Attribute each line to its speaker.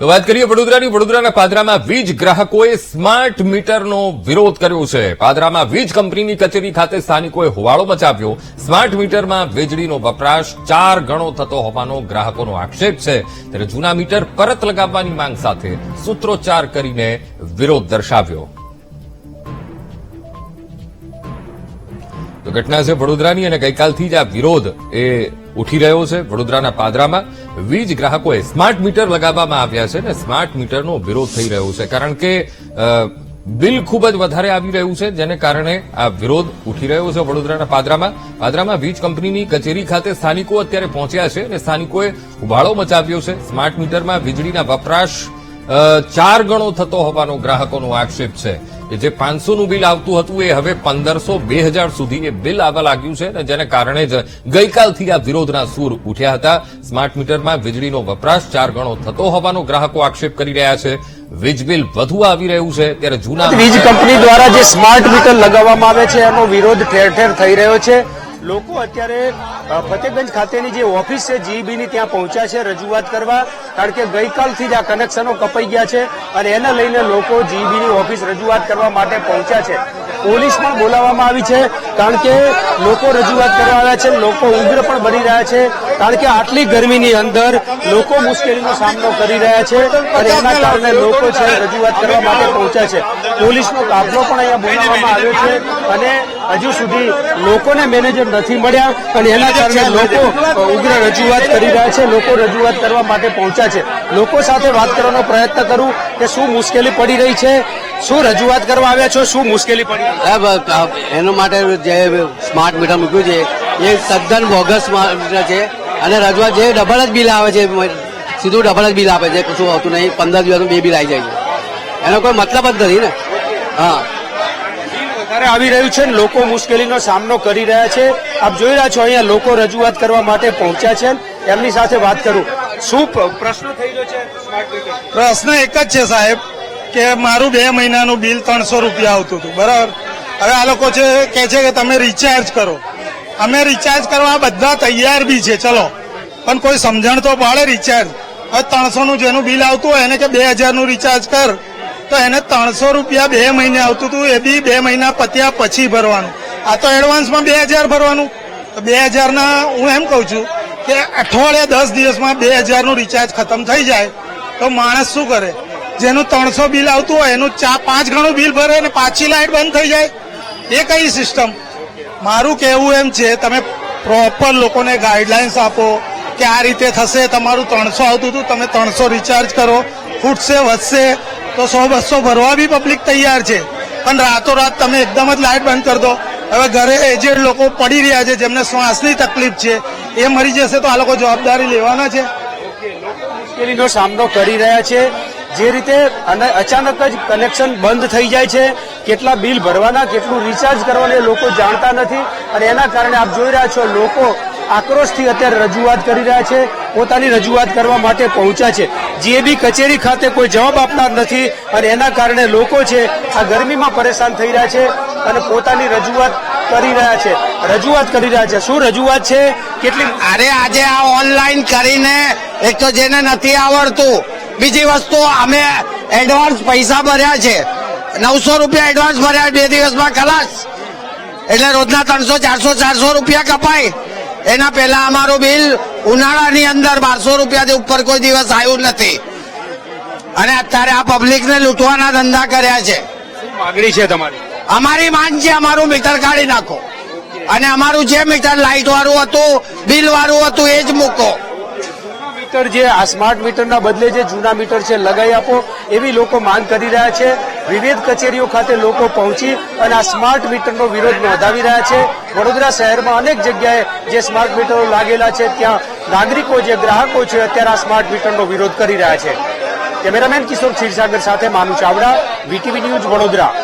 Speaker 1: તો વાત કરીએ વડોદરાની. વડોદરાના પાદરામાં વીજ ગ્રાહકોએ સ્માર્ટ મીટરનો વિરોધ કર્યો છે. પાદરામાં વીજ કંપનીની કચેરી ખાતે સ્થાનિકોએ હોવાળો મચાવ્યો. સ્માર્ટ મીટરમાં વીજળીનો વપરાશ ચાર ગણો થતો હોવાનો ગ્રાહકોનો આક્ષેપ છે. ત્યારે જૂના મીટર પરત લગાવવાની માંગ સાથે સૂત્રોચ્ચાર કરીને વિરોધ દર્શાવ્યો. તો ઘટના છે વડોદરાની અને ગઈકાલથી જ આ વિરોધ એ ઉઠી રહ્યો છે વડોદરાના પાદરામાં. વીજ ગ્રાહકોએ સ્માર્ટ મીટર લગાવવામાં આવ્યા છે ને સ્માર્ટ મીટરનો વિરોધ થઈ રહ્યો છે. કારણ કે બિલ ખૂબ જ વધારે આવી રહ્યું છે, જેને કારણે આ વિરોધ ઉઠી રહ્યો છે વડોદરાના પાદરામાં. પાદરામાં વીજ કંપનીની કચેરી ખાતે સ્થાનિકો અત્યારે પહોંચ્યા છે અને સ્થાનિકોએ ઉભાળો મચાવ્યો છે. સ્માર્ટ મીટરમાં વીજળીના વપરાશ ચાર ગણો થતો હોવાનો ગ્રાહકોનો આક્ષેપ છે. જે પાંચસોનું બિલ આવતું હતું એ હવે પંદરસો બે હજાર સુધી એ બિલ આવવા લાગ્યું છે અને જેને કારણે જ ગઈકાલથી આ વિરોધના સૂર ઉઠ્યા હતા. સ્માર્ટ મીટરમાં વીજળીનો વપરાશ ચાર ગણો થતો હોવાનો ગ્રાહકો આક્ષેપ કરી રહ્યા છે. વીજ બિલ વધુ આવી રહ્યું છે ત્યારે જૂના
Speaker 2: વીજ કંપની દ્વારા જે સ્માર્ટ મીટર લગાવવામાં આવે છે એનો વિરોધ ઠેર ઠેર થઈ રહ્યો છે. લોકો અત્યારે ફતેગંજ ખાતેની જે ઓફિસ છે જીઈબીની ત્યાં પહોંચ્યા છે રજૂઆત કરવા. કારણ કે ગઈકાલથી જ આ કનેક્શનો કપાઈ ગયા છે અને એને લઈને લોકો જીઈબીની ઓફિસ રજૂઆત કરવા માટે પહોંચ્યા છે. પોલીસ પણ બોલાવવામાં આવી છે, કારણ કે લોકો રજૂઆત કરવા આવ્યા છે, લોકો ઉગ્ર પણ બની રહ્યા છે, કારણ કે આટલી ગરમીની અંદર લોકો મુશ્કેલીનો સામનો કરી રહ્યા છે અને એના કારણે લોકો છે રજૂઆત કરવા માટે પહોંચ્યા છે. પોલીસનો કાફલો પણ અહીંયા બોલાવવામાં આવ્યો છે અને હજુ સુધી લોકોને મેનેજર નથી મળ્યા અને એના કારણે લોકો ઉગ્ર રજૂઆત કરી રહ્યા છે, લોકો રજૂઆત કરવા માટે પહોંચ્યા છે. લોકો સાથે વાત કરવાનો પ્રયત્ન કરું કે શું મુશ્કેલી પડી રહી છે શું રજૂઆત કરવા આવ્યા છો? શું મુશ્કેલી પડી?
Speaker 3: એના માટે જે સ્માર્ટ મીટર મૂક્યું છે એ તદ્દન બોગસ મીટર છે. અને રજૂઆત જે ડબલ જ બિલ આવે છે સીધું ડબલ જ બિલ આપે છે કશું હોતું નહીં. પંદર દિવસનું બે બિલ આવી જાય છે. એનો કોઈ મતલબ જ નથી ને. હા.
Speaker 2: વધારે આવી રહ્યું છે ને લોકો મુશ્કેલીનો સામનો કરી રહ્યા છે. આપ જોઈ રહ્યા છો અહીંયા લોકો રજૂઆત કરવા માટે પહોંચ્યા છે. એમની સાથે વાત કરું. શું પ્રશ્ન થઈ રહ્યો છે?
Speaker 4: પ્રશ્ન એક જ છે સાહેબ. કે મારું બે મહિનાનું બિલ ત્રણસો રૂપિયા આવતું હતું. બરાબર? હવે આ લોકો છે, કે છે કે તમે રિચાર્જ કરો. અમે રિચાર્જ કરવા બધા તૈયાર બી છે, ચલો. પણ કોઈ સમજણ તો પાડે રિચાર્જ હવે ત્રણસો નું જેનું બિલ આવતું હોય એને કે બે હજારનું રિચાર્જ કર. તો એને ત્રણસો રૂપિયા બે મહિને આવતું હતું, એ બી બે મહિના પત્યા પછી ભરવાનું. આ તો એડવાન્સમાં બે હજાર ભરવાનું. તો બે હજારના, હું એમ કહું છું કે અઠવાડિયા દસ દિવસમાં બે હજારનું રિચાર્જ ખતમ થઈ જાય. તો માણસ શું કરે? જેનું ત્રણસો બિલ આવતું હોય, એનું ચા પાંચ ગણું બિલ ભરે અને પાછી લાઇટ બંધ થઈ જાય. એ કઈ સિસ્ટમ મારું કહેવું એમ છે, તમે પ્રોપર લોકોને ગાઈડલાઇન્સ આપો કે આ રીતે થશે, તમારું ત્રણસો આવતું હતું, તમે ત્રણસો રિચાર્જ કરો. ફૂટશે, વધશે, તો સો બસો ભરવા બી પબ્લિક તૈયાર છે. પણ રાતોરાત તમે એકદમ જ લાઇટ બંધ કરી દો. હવે ઘરે એજેડ લોકો પડી રહ્યા છે, જેમને શ્વાસની તકલીફ છે, એ મરી જશે તો આ લોકો જવાબદારી લેવાના છે.
Speaker 2: મુશ્કેલીનો સામનો કરી રહ્યા છે. જે રીતે અચાનક જ કનેક્શન બંધ થઈ જાય છે, કેટલા બિલ ભરવાના, કેટલું રિચાર્જ કરવાના એ લોકો જાણતા નથી. અને એના કારણે આપ જોઈ રહ્યા છો, લોકો આક્રોશથી અત્યારે રજૂઆત કરી રહ્યા છે, પોતાની રજૂઆત કરવા માટે પહોંચ્યા છે. જે બી કચેરી ખાતે કોઈ જવાબ આપનાર નથી અને એના કારણે લોકો છે, આ ગરમીમાં પરેશાન થઈ રહ્યા છે અને પોતાની રજૂઆત કરી રહ્યા છે. રજૂઆત કરી રહ્યા છે. શું રજૂઆત છે? કેટલી
Speaker 5: અરે આજે આ ઓનલાઈન કરીને એક તો જેને નથી આવડતું બીજી વસ્તુ અમે એડવાન્સ પૈસા ભર્યા છે. નવસો રૂપિયા એડવાન્સ ભર્યા બે દિવસમાં ખલાસ. એટલે રોજના ત્રણસો ચારસો ચારસો રૂપિયા કપાય. એના પહેલા અમારું બિલ ઉનાળાની અંદર બારસો રૂપિયાથી ઉપર કોઈ દિવસ આવ્યું નથી. અને અત્યારે આ પબ્લિકને લૂંટવાના ધંધા કર્યા છે.
Speaker 2: માગણી છે તમારી?
Speaker 5: અમારી માંગ છે અમારું મીટર કાઢી નાખો. અને અમારું જે મીટર લાઇટ વાળું હતું બિલ વાળું હતું એ જ મૂકો.
Speaker 2: મીટર જે, આ સ્માર્ટ મીટરના બદલે જે જૂના મીટર છે લગાવી આપો, એવી લોકો માંગ કરી રહ્યા છે. વિવિધ કચેરીઓ ખાતે લોકો પહોંચી અને આ સ્માર્ટ મીટરનો વિરોધ નોંધાવી રહ્યા છે. વડોદરા શહેરમાં અનેક જગ્યાએ જે સ્માર્ટ મીટરો લાગેલા છે, ત્યાં નાગરિકો જે, ગ્રાહકો છે, અત્યારે આ સ્માર્ટ મીટરનો વિરોધ કરી રહ્યા છે. કેમેરામેન કિશોર ક્ષીરસાગર સાથે માનુ ચાવડા, વીટીવી ન્યૂઝ વડોદરા.